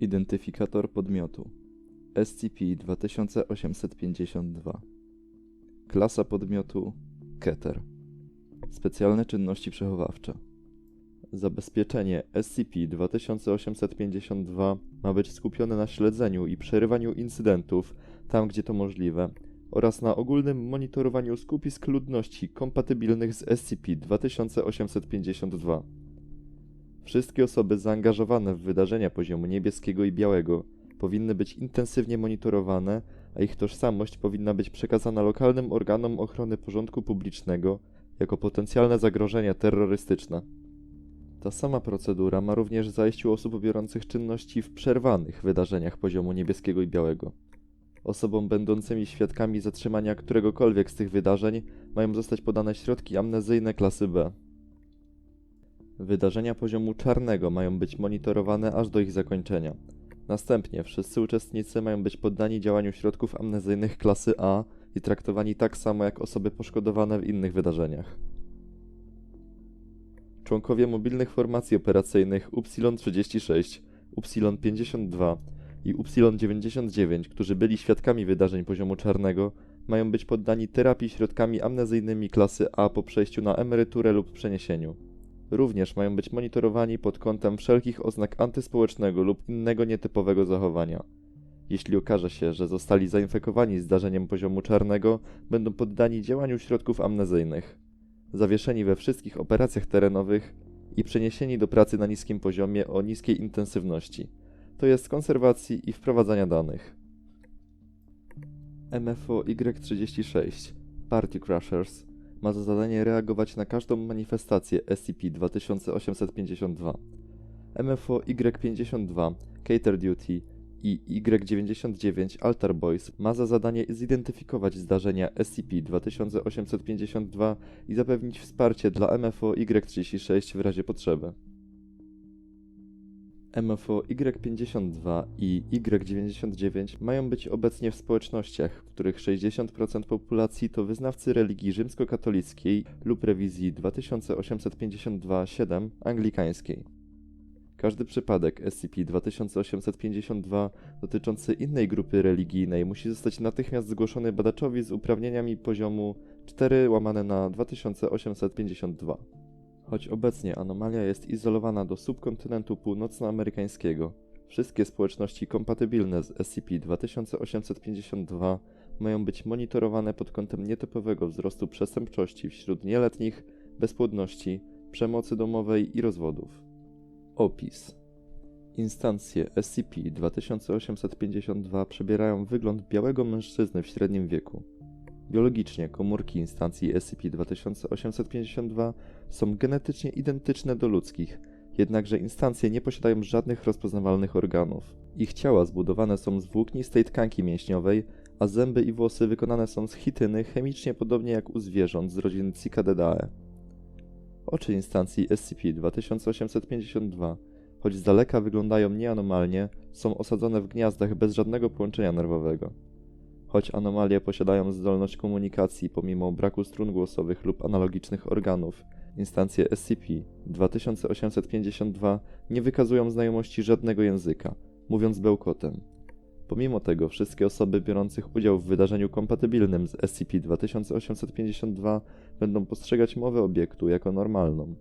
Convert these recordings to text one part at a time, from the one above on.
Identyfikator podmiotu. SCP-2852 Klasa podmiotu Keter. Specjalne czynności przechowawcze. Zabezpieczenie SCP-2852 ma być skupione na śledzeniu i przerywaniu incydentów tam, gdzie to możliwe oraz na ogólnym monitorowaniu skupisk ludności kompatybilnych z SCP-2852. Wszystkie osoby zaangażowane w wydarzenia poziomu niebieskiego i białego powinny być intensywnie monitorowane, a ich tożsamość powinna być przekazana lokalnym organom ochrony porządku publicznego jako potencjalne zagrożenie terrorystyczne. Ta sama procedura ma również zajść u osób biorących czynności w przerwanych wydarzeniach poziomu niebieskiego i białego. Osobom będącymi świadkami zatrzymania któregokolwiek z tych wydarzeń mają zostać podane środki amnezyjne klasy B. Wydarzenia poziomu czarnego mają być monitorowane aż do ich zakończenia. Następnie wszyscy uczestnicy mają być poddani działaniu środków amnezyjnych klasy A i traktowani tak samo jak osoby poszkodowane w innych wydarzeniach. Członkowie mobilnych formacji operacyjnych Upsilon-36, Upsilon-52 i Upsilon-99, którzy byli świadkami wydarzeń poziomu czarnego, mają być poddani terapii środkami amnezyjnymi klasy A po przejściu na emeryturę lub przeniesieniu. Również mają być monitorowani pod kątem wszelkich oznak antyspołecznego lub innego nietypowego zachowania. Jeśli okaże się, że zostali zainfekowani zdarzeniem poziomu czarnego, będą poddani działaniu środków amnezyjnych. Zawieszeni we wszystkich operacjach terenowych i przeniesieni do pracy na niskim poziomie o niskiej intensywności, to jest konserwacji i wprowadzania danych. MFO Y36 Party Crushers ma za zadanie reagować na każdą manifestację SCP-2852. MFO Y52 Cater Duty i Y99 Altar Boys ma za zadanie zidentyfikować zdarzenia SCP-2852 i zapewnić wsparcie dla MFO Y36 w razie potrzeby. MFO Y52 i Y99 mają być obecnie w społecznościach, w których 60% populacji to wyznawcy religii rzymskokatolickiej lub rewizji 2852-7 anglikańskiej. Każdy przypadek SCP-2852 dotyczący innej grupy religijnej musi zostać natychmiast zgłoszony badaczowi z uprawnieniami poziomu 4 łamane na 2852. Choć obecnie anomalia jest izolowana do subkontynentu północnoamerykańskiego, wszystkie społeczności kompatybilne z SCP-2852 mają być monitorowane pod kątem nietypowego wzrostu przestępczości wśród nieletnich, bezpłodności, przemocy domowej i rozwodów. Opis Instancje SCP-2852 przybierają wygląd białego mężczyzny w średnim wieku. Biologicznie komórki instancji SCP-2852 są genetycznie identyczne do ludzkich, jednakże instancje nie posiadają żadnych rozpoznawalnych organów. Ich ciała zbudowane są z włóknistej tkanki mięśniowej, a zęby i włosy wykonane są z chityny chemicznie podobnie jak u zwierząt z rodziny Cicadidae. Oczy instancji SCP-2852, choć z daleka wyglądają nieanomalnie, są osadzone w gniazdach bez żadnego połączenia nerwowego. Choć anomalie posiadają zdolność komunikacji pomimo braku strun głosowych lub analogicznych organów, instancje SCP-2852 nie wykazują znajomości żadnego języka, mówiąc bełkotem. Pomimo tego wszystkie osoby biorących udział w wydarzeniu kompatybilnym z SCP-2852 będą postrzegać mowę obiektu jako normalną.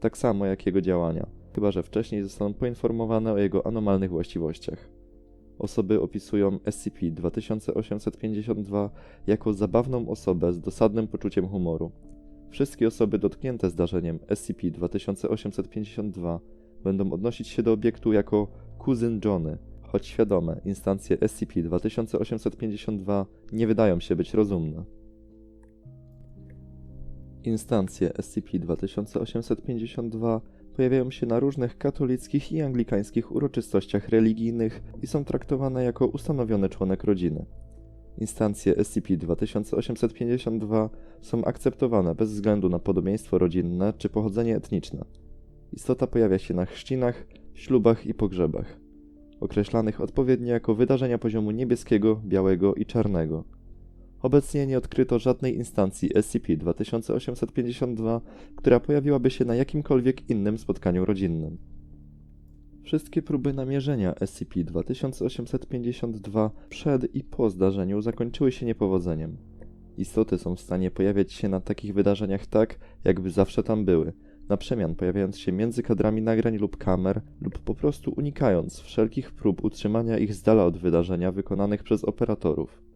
Tak samo jak jego działania, chyba że wcześniej zostaną poinformowane o jego anomalnych właściwościach. Osoby opisują SCP-2852 jako zabawną osobę z dosadnym poczuciem humoru. Wszystkie osoby dotknięte zdarzeniem SCP-2852 będą odnosić się do obiektu jako kuzyn Johnny, choć świadome, instancje SCP-2852 nie wydają się być rozumne. Instancje SCP-2852 pojawiają się na różnych katolickich i anglikańskich uroczystościach religijnych i są traktowane jako ustanowiony członek rodziny. Instancje SCP-2852 są akceptowane bez względu na podobieństwo rodzinne czy pochodzenie etniczne. Istota pojawia się na chrzcinach, ślubach i pogrzebach, określanych odpowiednio jako wydarzenia poziomu niebieskiego, białego i czarnego. Obecnie nie odkryto żadnej instancji SCP-2852, która pojawiłaby się na jakimkolwiek innym spotkaniu rodzinnym. Wszystkie próby namierzenia SCP-2852 przed i po zdarzeniu zakończyły się niepowodzeniem. Istoty są w stanie pojawiać się na takich wydarzeniach tak, jakby zawsze tam były, na przemian pojawiając się między kadrami nagrań lub kamer, lub po prostu unikając wszelkich prób utrzymania ich z dala od wydarzenia wykonanych przez operatorów.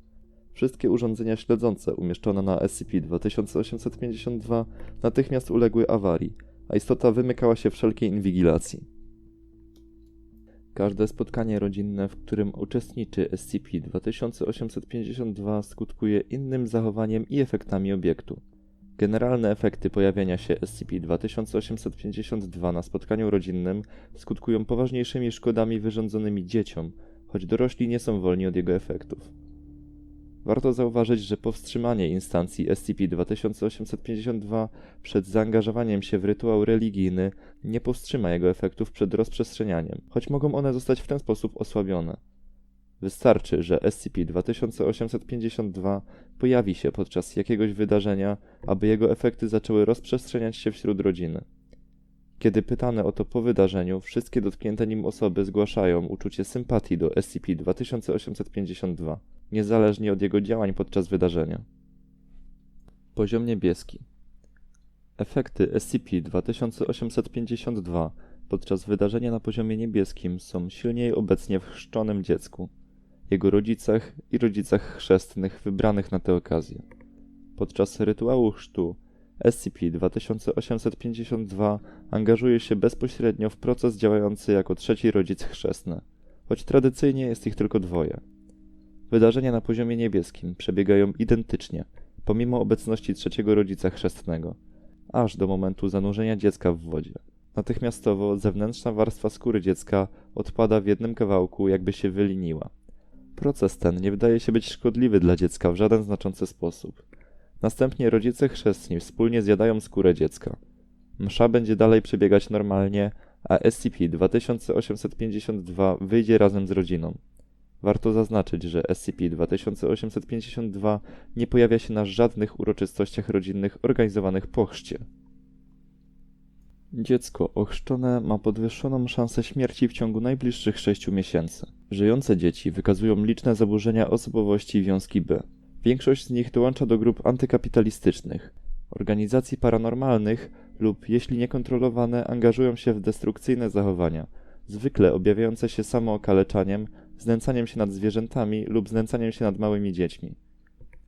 Wszystkie urządzenia śledzące umieszczone na SCP-2852 natychmiast uległy awarii, a istota wymykała się wszelkiej inwigilacji. Każde spotkanie rodzinne, w którym uczestniczy SCP-2852 skutkuje innym zachowaniem i efektami obiektu. Generalne efekty pojawienia się SCP-2852 na spotkaniu rodzinnym skutkują poważniejszymi szkodami wyrządzonymi dzieciom, choć dorośli nie są wolni od jego efektów. Warto zauważyć, że powstrzymanie instancji SCP-2852 przed zaangażowaniem się w rytuał religijny nie powstrzyma jego efektów przed rozprzestrzenianiem, choć mogą one zostać w ten sposób osłabione. Wystarczy, że SCP-2852 pojawi się podczas jakiegoś wydarzenia, aby jego efekty zaczęły rozprzestrzeniać się wśród rodziny. Kiedy pytane o to po wydarzeniu, wszystkie dotknięte nim osoby zgłaszają uczucie sympatii do SCP-2852 niezależnie od jego działań podczas wydarzenia. Poziom niebieski. Efekty SCP-2852 podczas wydarzenia na poziomie niebieskim są silniej obecnie w chrzczonym dziecku, jego rodzicach i rodzicach chrzestnych wybranych na tę okazję. Podczas rytuału chrztu SCP-2852 angażuje się bezpośrednio w proces działający jako trzeci rodzic chrzestny, choć tradycyjnie jest ich tylko dwoje. Wydarzenia na poziomie niebieskim przebiegają identycznie, pomimo obecności trzeciego rodzica chrzestnego, aż do momentu zanurzenia dziecka w wodzie. Natychmiastowo zewnętrzna warstwa skóry dziecka odpada w jednym kawałku, jakby się wyliniła. Proces ten nie wydaje się być szkodliwy dla dziecka w żaden znaczący sposób. Następnie rodzice chrzestni wspólnie zjadają skórę dziecka. Msza będzie dalej przebiegać normalnie, a SCP-2852 wyjdzie razem z rodziną. Warto zaznaczyć, że SCP-2852 nie pojawia się na żadnych uroczystościach rodzinnych organizowanych po chrzcie. Dziecko ochrzczone ma podwyższoną szansę śmierci w ciągu najbliższych 6 miesięcy. Żyjące dzieci wykazują liczne zaburzenia osobowości wiązki B. Większość z nich dołącza do grup antykapitalistycznych, organizacji paranormalnych lub, jeśli niekontrolowane, angażują się w destrukcyjne zachowania, zwykle objawiające się samookaleczaniem, znęcaniem się nad zwierzętami lub znęcaniem się nad małymi dziećmi.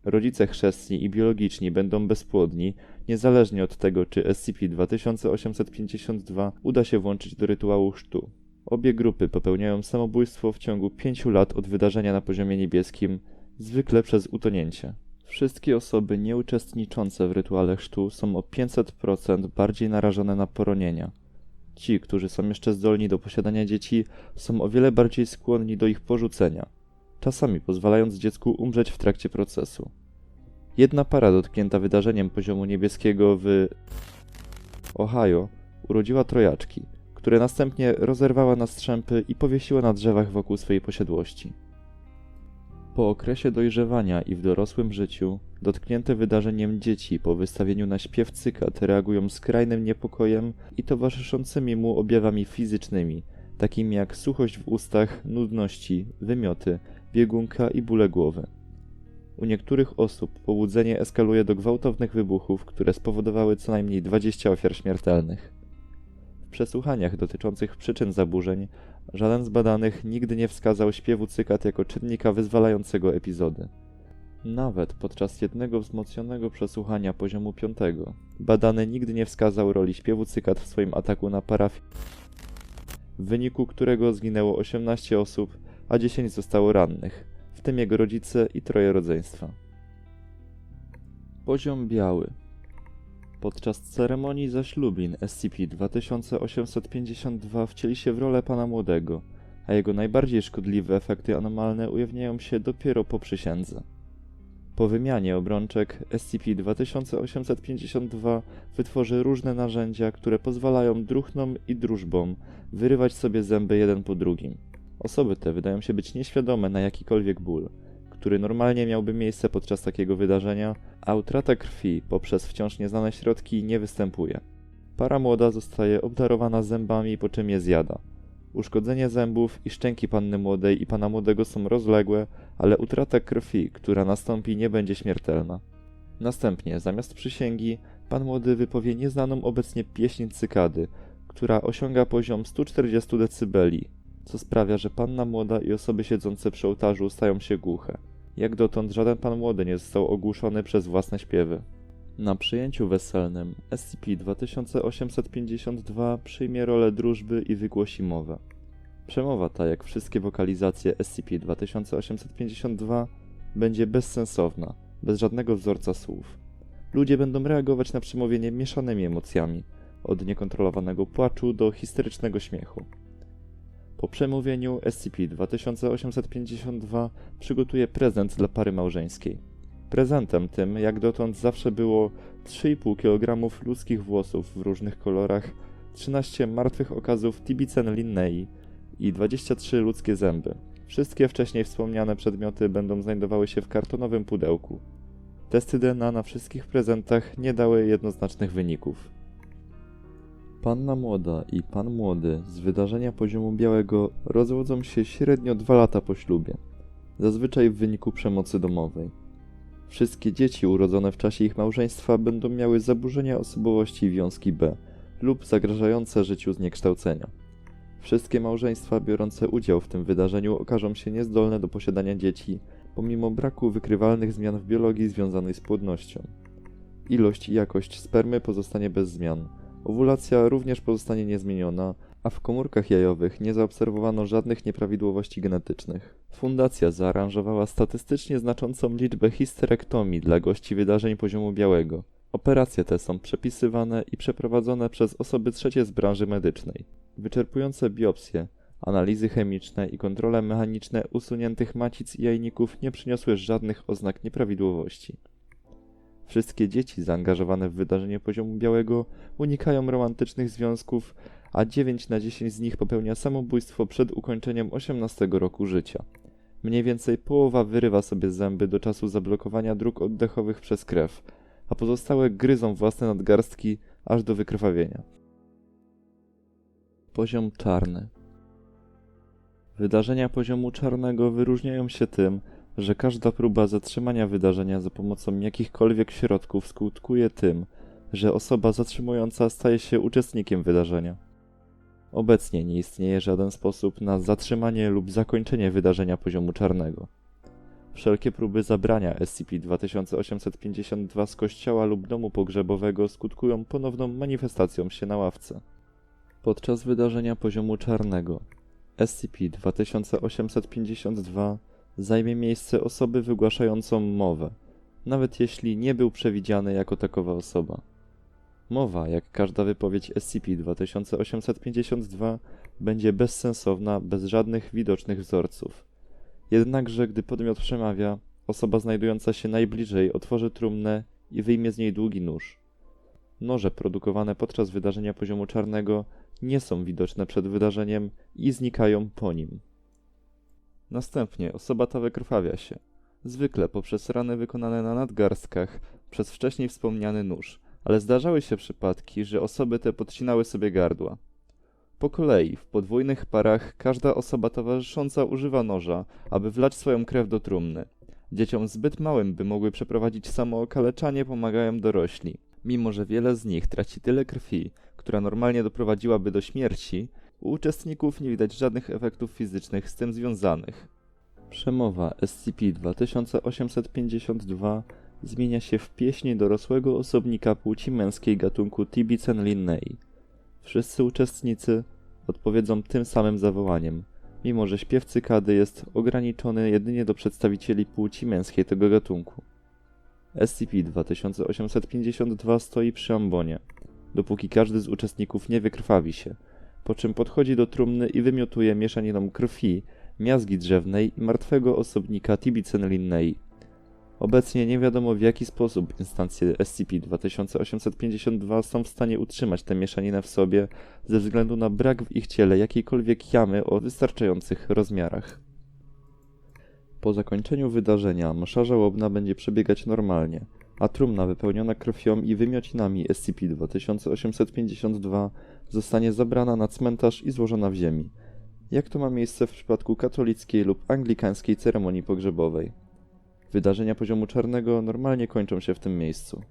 Rodzice chrzestni i biologiczni będą bezpłodni, niezależnie od tego, czy SCP-2852 uda się włączyć do rytuału chrztu. Obie grupy popełniają samobójstwo w ciągu pięciu lat od wydarzenia na poziomie niebieskim, zwykle przez utonięcie. Wszystkie osoby nieuczestniczące w rytuale chrztu są o 500% bardziej narażone na poronienia. Ci, którzy są jeszcze zdolni do posiadania dzieci, są o wiele bardziej skłonni do ich porzucenia, czasami pozwalając dziecku umrzeć w trakcie procesu. Jedna para dotknięta wydarzeniem poziomu niebieskiego w Ohio urodziła trojaczki, które następnie rozerwała na strzępy i powiesiła na drzewach wokół swojej posiadłości. Po okresie dojrzewania i w dorosłym życiu, dotknięte wydarzeniem dzieci po wystawieniu na śpiew cykat reagują skrajnym niepokojem i towarzyszącymi mu objawami fizycznymi, takimi jak suchość w ustach, nudności, wymioty, biegunka i bóle głowy. U niektórych osób pobudzenie eskaluje do gwałtownych wybuchów, które spowodowały co najmniej 20 ofiar śmiertelnych. W przesłuchaniach dotyczących przyczyn zaburzeń żaden z badanych nigdy nie wskazał śpiewu cykat jako czynnika wyzwalającego epizody. Nawet podczas jednego wzmocnionego przesłuchania poziomu piątego, badany nigdy nie wskazał roli śpiewu cykat w swoim ataku na parafię, w wyniku którego zginęło 18 osób, a 10 zostało rannych, w tym jego rodzice i troje rodzeństwa. Poziom biały Podczas ceremonii zaślubin SCP-2852 wcieli się w rolę pana młodego, a jego najbardziej szkodliwe efekty anomalne ujawniają się dopiero po przysiędze. Po wymianie obrączek SCP-2852 wytworzy różne narzędzia, które pozwalają druchnom i drużbom wyrywać sobie zęby jeden po drugim. Osoby te wydają się być nieświadome na jakikolwiek ból, który normalnie miałby miejsce podczas takiego wydarzenia, a utrata krwi poprzez wciąż nieznane środki nie występuje. Para młoda zostaje obdarowana zębami, po czym je zjada. Uszkodzenie zębów i szczęki panny młodej i pana młodego są rozległe, ale utrata krwi, która nastąpi, nie będzie śmiertelna. Następnie, zamiast przysięgi, pan młody wypowie nieznaną obecnie pieśń cykady, która osiąga poziom 140 dB, co sprawia, że panna młoda i osoby siedzące przy ołtarzu stają się głuche. Jak dotąd żaden pan młody nie został ogłuszony przez własne śpiewy. Na przyjęciu weselnym SCP-2852 przyjmie rolę drużby i wygłosi mowę. Przemowa ta, jak wszystkie wokalizacje SCP-2852, będzie bezsensowna, bez żadnego wzorca słów. Ludzie będą reagować na przemówienie mieszanymi emocjami, od niekontrolowanego płaczu do histerycznego śmiechu. Po przemówieniu SCP-2852 przygotuje prezent dla pary małżeńskiej. Prezentem tym, jak dotąd zawsze było 3,5 kg ludzkich włosów w różnych kolorach, 13 martwych okazów Tibicen linnei i 23 ludzkie zęby. Wszystkie wcześniej wspomniane przedmioty będą znajdowały się w kartonowym pudełku. Testy DNA na wszystkich prezentach nie dały jednoznacznych wyników. Panna młoda i pan młody z wydarzenia poziomu białego rozwodzą się średnio dwa lata po ślubie, zazwyczaj w wyniku przemocy domowej. Wszystkie dzieci urodzone w czasie ich małżeństwa będą miały zaburzenia osobowości wiązki B lub zagrażające życiu zniekształcenia. Wszystkie małżeństwa biorące udział w tym wydarzeniu okażą się niezdolne do posiadania dzieci, pomimo braku wykrywalnych zmian w biologii związanej z płodnością. Ilość i jakość spermy pozostanie bez zmian. Owulacja również pozostanie niezmieniona, a w komórkach jajowych nie zaobserwowano żadnych nieprawidłowości genetycznych. Fundacja zaaranżowała statystycznie znaczącą liczbę histerektomii dla gości wydarzeń poziomu białego. Operacje te są przepisywane i przeprowadzone przez osoby trzecie z branży medycznej. Wyczerpujące biopsje, analizy chemiczne i kontrole mechaniczne usuniętych macic i jajników nie przyniosły żadnych oznak nieprawidłowości. Wszystkie dzieci zaangażowane w wydarzenie poziomu białego unikają romantycznych związków, a 9 na 10 z nich popełnia samobójstwo przed ukończeniem 18 roku życia. Mniej więcej połowa wyrywa sobie zęby do czasu zablokowania dróg oddechowych przez krew, a pozostałe gryzą własne nadgarstki aż do wykrwawienia. Poziom czarny. Wydarzenia poziomu czarnego wyróżniają się tym, że każda próba zatrzymania wydarzenia za pomocą jakichkolwiek środków skutkuje tym, że osoba zatrzymująca staje się uczestnikiem wydarzenia. Obecnie nie istnieje żaden sposób na zatrzymanie lub zakończenie wydarzenia poziomu czarnego. Wszelkie próby zabrania SCP-2852 z kościoła lub domu pogrzebowego skutkują ponowną manifestacją się na ławce. Podczas wydarzenia poziomu czarnego SCP-2852 zajmie miejsce osoby wygłaszającą mowę, nawet jeśli nie był przewidziany jako takowa osoba. Mowa, jak każda wypowiedź SCP-2852, będzie bezsensowna, bez żadnych widocznych wzorców. Jednakże, gdy podmiot przemawia, osoba znajdująca się najbliżej otworzy trumnę i wyjmie z niej długi nóż. Noże produkowane podczas wydarzenia poziomu czarnego nie są widoczne przed wydarzeniem i znikają po nim. Następnie osoba ta wykrwawia się, zwykle poprzez rany wykonane na nadgarstkach przez wcześniej wspomniany nóż, ale zdarzały się przypadki, że osoby te podcinały sobie gardła. Po kolei, w podwójnych parach, każda osoba towarzysząca używa noża, aby wlać swoją krew do trumny. Dzieciom zbyt małym, by mogły przeprowadzić samookaleczanie, pomagają dorośli. Mimo, że wiele z nich traci tyle krwi, która normalnie doprowadziłaby do śmierci, u uczestników nie widać żadnych efektów fizycznych z tym związanych. Przemowa SCP-2852 zmienia się w pieśni dorosłego osobnika płci męskiej gatunku Tibicen linnei. Wszyscy uczestnicy odpowiedzą tym samym zawołaniem, mimo że śpiew cykady jest ograniczony jedynie do przedstawicieli płci męskiej tego gatunku. SCP-2852 stoi przy ambonie, dopóki każdy z uczestników nie wykrwawi się, po czym podchodzi do trumny i wymiotuje mieszaniną krwi, miazgi drzewnej i martwego osobnika Tibicen linnei. Obecnie nie wiadomo w jaki sposób instancje SCP-2852 są w stanie utrzymać tę mieszaninę w sobie ze względu na brak w ich ciele jakiejkolwiek jamy o wystarczających rozmiarach. Po zakończeniu wydarzenia msza żałobna będzie przebiegać normalnie, a trumna wypełniona krwią i wymiocinami SCP-2852 zostanie zabrana na cmentarz i złożona w ziemi. jak to ma miejsce w przypadku katolickiej lub anglikańskiej ceremonii pogrzebowej. Wydarzenia poziomu czarnego normalnie kończą się w tym miejscu.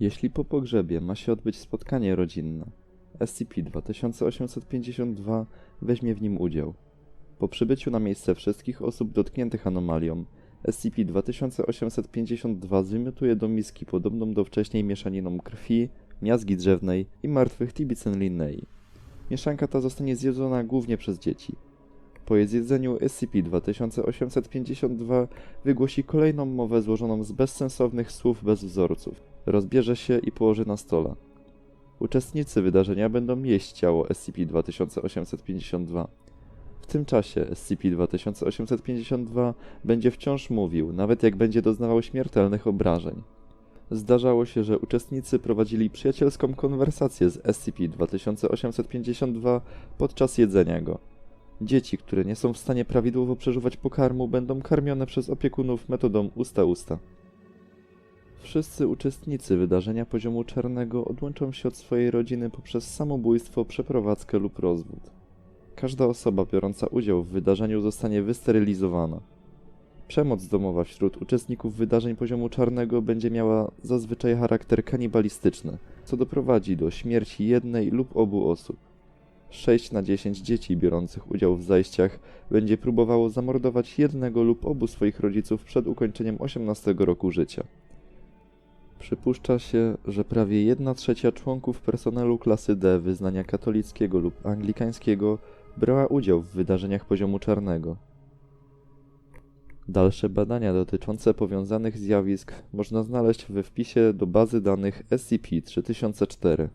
Jeśli po pogrzebie ma się odbyć spotkanie rodzinne, SCP-2852 weźmie w nim udział. Po przybyciu na miejsce wszystkich osób dotkniętych anomalią, SCP-2852 zwymiotuje do miski podobną do wcześniej mieszaniną krwi, miazgi drzewnej i martwych Tibicen linnei. Mieszanka ta zostanie zjedzona głównie przez dzieci. Po jej zjedzeniu SCP-2852 wygłosi kolejną mowę złożoną z bezsensownych słów bez wzorców. Rozbierze się i położy na stole. Uczestnicy wydarzenia będą jeść ciało SCP-2852. W tym czasie SCP-2852 będzie wciąż mówił, nawet jak będzie doznawał śmiertelnych obrażeń. Zdarzało się, że uczestnicy prowadzili przyjacielską konwersację z SCP-2852 podczas jedzenia go. Dzieci, które nie są w stanie prawidłowo przeżuwać pokarmu, będą karmione przez opiekunów metodą usta-usta. Wszyscy uczestnicy wydarzenia poziomu czarnego odłączą się od swojej rodziny poprzez samobójstwo, przeprowadzkę lub rozwód. Każda osoba biorąca udział w wydarzeniu zostanie wysterylizowana. Przemoc domowa wśród uczestników wydarzeń poziomu czarnego będzie miała zazwyczaj charakter kanibalistyczny, co doprowadzi do śmierci jednej lub obu osób. 6 na 10 dzieci biorących udział w zajściach będzie próbowało zamordować jednego lub obu swoich rodziców przed ukończeniem 18 roku życia. Przypuszcza się, że prawie 1 trzecia członków personelu klasy D wyznania katolickiego lub anglikańskiego brała udział w wydarzeniach poziomu czarnego. Dalsze badania dotyczące powiązanych zjawisk można znaleźć we wpisie do bazy danych SCP-3004.